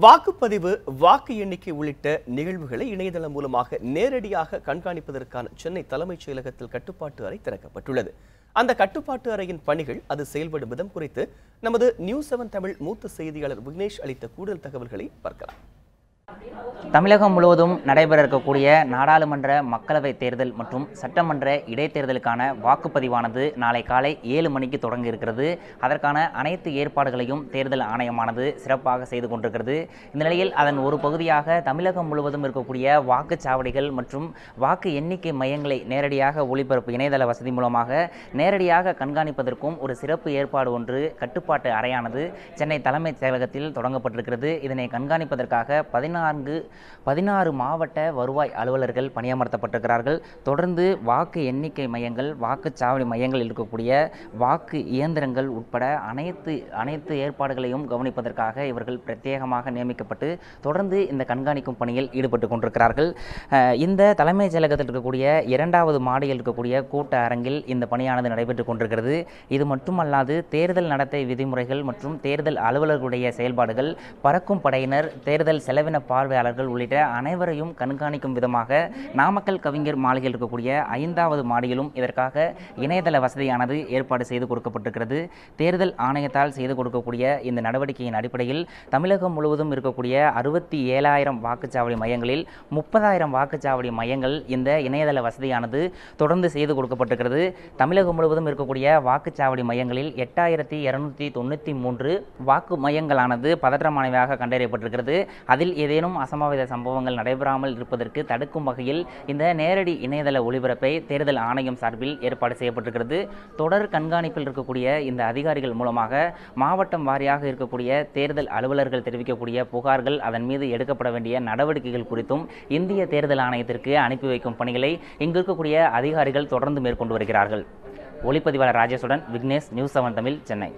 வாக்குப்பதிவு வாக்கு எண்ணிக்கை உள்ளிட்ட நிகழ்வுகளை இணையதளம் மூலமாக நேரடியாக கண்காணிப்பதற்கான சென்னை தலைமைச் செயலகத்தில் கட்டுப்பாட்டு அறை திறக்கப்பட்டுள்ளது. அந்த கட்டுப்பாட்டு அறையின் பணிகள் அது செயல்படும் விதம் குறித்து நமது நியூஸ் செவன் தமிழ் மூத்த செய்தியாளர் விக்னேஷ் அளித்த கூடுதல் தகவல்களை பார்க்கலாம். தமிழகம் முழுவதும் நடைபெற இருக்கக்கூடிய நாடாளுமன்ற மக்களவைத் தேர்தல் மற்றும் சட்டமன்ற இடைத்தேர்தலுக்கான வாக்குப்பதிவானது நாளை காலை ஏழு மணிக்கு தொடங்க இருக்கிறது அதற்கான அனைத்து ஏற்பாடுகளையும் தேர்தல் ஆணையமானது சிறப்பாக செய்து கொண்டிருக்கிறது. இந்த நிலையில் அதன் ஒரு பகுதியாக தமிழகம் முழுவதும் இருக்கக்கூடிய வாக்குச்சாவடிகள் மற்றும் வாக்கு எண்ணிக்கை மையங்களை நேரடியாக ஒளிபரப்பு இணையதள வசதி மூலமாக நேரடியாக கண்காணிப்பதற்கும் ஒரு சிறப்பு ஏற்பாடு ஒன்று கட்டுப்பாட்டு அறையானது சென்னை தலைமைச் செயலகத்தில் தொடங்கப்பட்டிருக்கிறது. இதனை கண்காணிப்பதற்காக பதினான்கு பதினாறு மாவட்ட வருவாய் அலுவலர்கள் பணியமர்த்தப்பட்டிருக்கிறார்கள். தொடர்ந்து வாக்கு எண்ணிக்கை மையங்கள் வாக்குச்சாவடி மையங்களில் இருக்கக்கூடிய வாக்கு இயந்திரங்கள் உட்பட அனைத்து அனைத்து ஏற்பாடுகளையும் கவனிப்பதற்காக இவர்கள் பிரத்யேகமாக நியமிக்கப்பட்டு தொடர்ந்து இந்த கண்காணிக்கும் பணியில் ஈடுபட்டு கொண்டிருக்கிறார்கள். இந்த தலைமைச் செயலகத்தில் இருக்கக்கூடிய இரண்டாவது மாடியில் இருக்கக்கூடிய கூட்ட அரங்கில் இந்த பணியானது நடைபெற்று கொண்டிருக்கிறது. இது மட்டுமல்லாது தேர்தல் நடத்தை விதிமுறைகள் மற்றும் தேர்தல் அலுவலர்களுடைய செயல்பாடுகள் பறக்கும் படையினர் தேர்தல் செலவின பார்வையாளர்கள் உள்ளிட்ட அனைவரையும் கண்காணிக்கும் விதமாக நாமக்கல் கவிஞர் மாளிகையில் இருக்கக்கூடிய ஐந்தாவது மாடியிலும் இதற்காக இணையதள வசதியானது ஏற்பாடு செய்து கொடுக்கப்பட்டிருக்கிறது. தேர்தல் ஆணையத்தால் செய்து கொடுக்கக்கூடிய இந்த நடவடிக்கையின் அடிப்படையில் தமிழகம் முழுவதும் இருக்கக்கூடிய அறுபத்தி ஏழாயிரம் வாக்குச்சாவடி மையங்களில் முப்பதாயிரம் வாக்குச்சாவடி மையங்கள் இந்த இணையதள வசதியானது தொடர்ந்து செய்து கொடுக்கப்பட்டிருக்கிறது. தமிழகம் முழுவதும் இருக்கக்கூடிய வாக்குச்சாவடி மையங்களில் எட்டாயிரத்தி இருநூத்தி தொண்ணூற்றி மூன்று வாக்கு மையங்களானது பதற்றமானவையாக கண்டறியப்பட்டிருக்கிறது. அதில் ஏதேனும் அசம்பாவித சம்பவங்கள் நடைபெறாமல் இருப்பதற்கு தடுக்கும் வகையில் இந்த நேரடி இணையதள ஒளிபரப்பை தேர்தல் ஆணையம் சார்பில் ஏற்பாடு செய்யப்பட்டிருக்கிறது. தொடர் கண்காணிப்பில் இருக்கக்கூடிய இந்த அதிகாரிகள் மூலமாக மாவட்டம் வாரியாக இருக்கக்கூடிய தேர்தல் அலுவலர்கள் தெரிவிக்கக்கூடிய புகார்கள் அதன் மீது எடுக்கப்பட வேண்டிய நடவடிக்கைகள் குறித்தும் இந்திய தேர்தல் ஆணையத்திற்கு அனுப்பி வைக்கும் பணிகளை இங்கு இருக்கக்கூடிய அதிகாரிகள் தொடர்ந்து மேற்கொண்டு வருகிறார்கள். ஒளிப்பதிவாளர் ராஜேஷுடன் விக்னேஷ் நியூஸ் செவன் தமிழ் சென்னை.